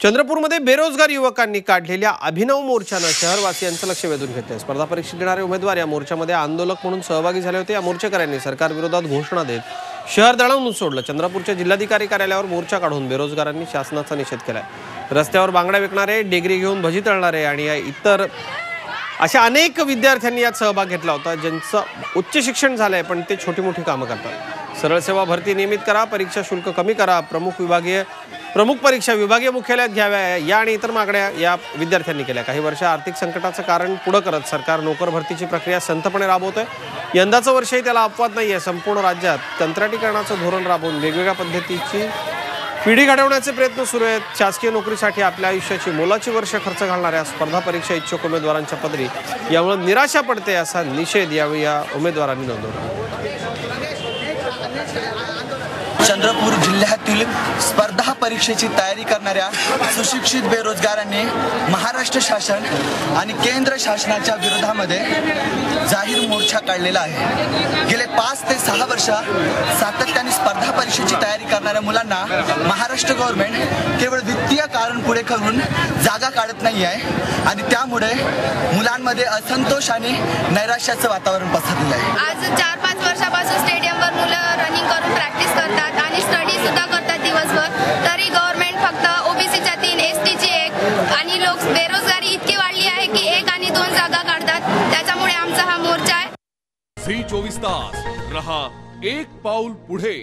चंद्रपूरमध्ये बेरोजगार युवकांनी काढलेल्या अभिनव मोर्चानं शहरवासियांचं लक्ष वेधून घेतलंय. स्पर्धा परीक्षा देणारे उमेदवार या मोर्चामध्ये आंदोलक म्हणून सहभागी झाले होते. या मोर्चेकऱ्यांनी सरकारविरोधात घोषणा देत शहर दणावून सोडलं. चंद्रपूरच्या जिल्हाधिकारी कार्यालयावर मोर्चा काढून बेरोजगारांनी शासनाचा निषेध केलाय. रस्त्यावर बांगड्या विकणारे डिग्री घेऊन भजी तळणारे आणि या इतर अशा अनेक विद्यार्थ्यांनी यात सहभाग घेतला होता ज्यांचं उच्च शिक्षण झालंय पण ते छोटी मोठी कामं करतात. सरळ सेवा भरती नियमित करा परीक्षा शुल्क कमी करा प्रमुख विभागीय प्रमुख परीक्षा विभागीय मुख्यालयात घ्याव्या या आणि इतर मागण्या या विद्यार्थ्यांनी केल्या. काही वर्ष आर्थिक संकटाचं कारण पुढं करत सरकार नोकर भरतीची प्रक्रिया संथपणे आहे यंदाचं वर्षही त्याला अपवाद नाही आहे संपूर्ण राज्यात कंत्राटीकरणाचं धोरण राबवून वेगवेगळ्या पद्धतीची पिढी घडवण्याचे प्रयत्न सुरू आहेत. शासकीय नोकरीसाठी आपल्या आयुष्याची मोलाची वर्ष खर्च घालणाऱ्या स्पर्धा परीक्षा इच्छुक उमेदवारांच्या पदरी यामुळे निराशा पडते असा निषेध यावेळी या उमेदवारांनी नोंदवला. चंद्रपूर जिल्ह्यातील स्पर्धा परीक्षेची तयारी करणाऱ्या सुशिक्षित बेरोजगारांनी महाराष्ट्र शासन आणि केंद्र शासनाच्या विरोधामध्ये जाहीर मोर्चा काढलेला आहे. गेले पाच ते सहा वर्ष सातत्याने स्पर्धा परीक्षेची तयारी करणाऱ्या मुलांना महाराष्ट्र गव्हर्नमेंट केवळ वित्तीय कारण पुढे करून जागा काढत नाही आहे आणि त्यामुळे मुलांमध्ये असंतोष आणि नैराश्याचं वातावरण पसरलेलं आहे. आज चार आमचा हा मोर्चा आहे. झी चोवीस तास. रहा एक पाऊल पुढे.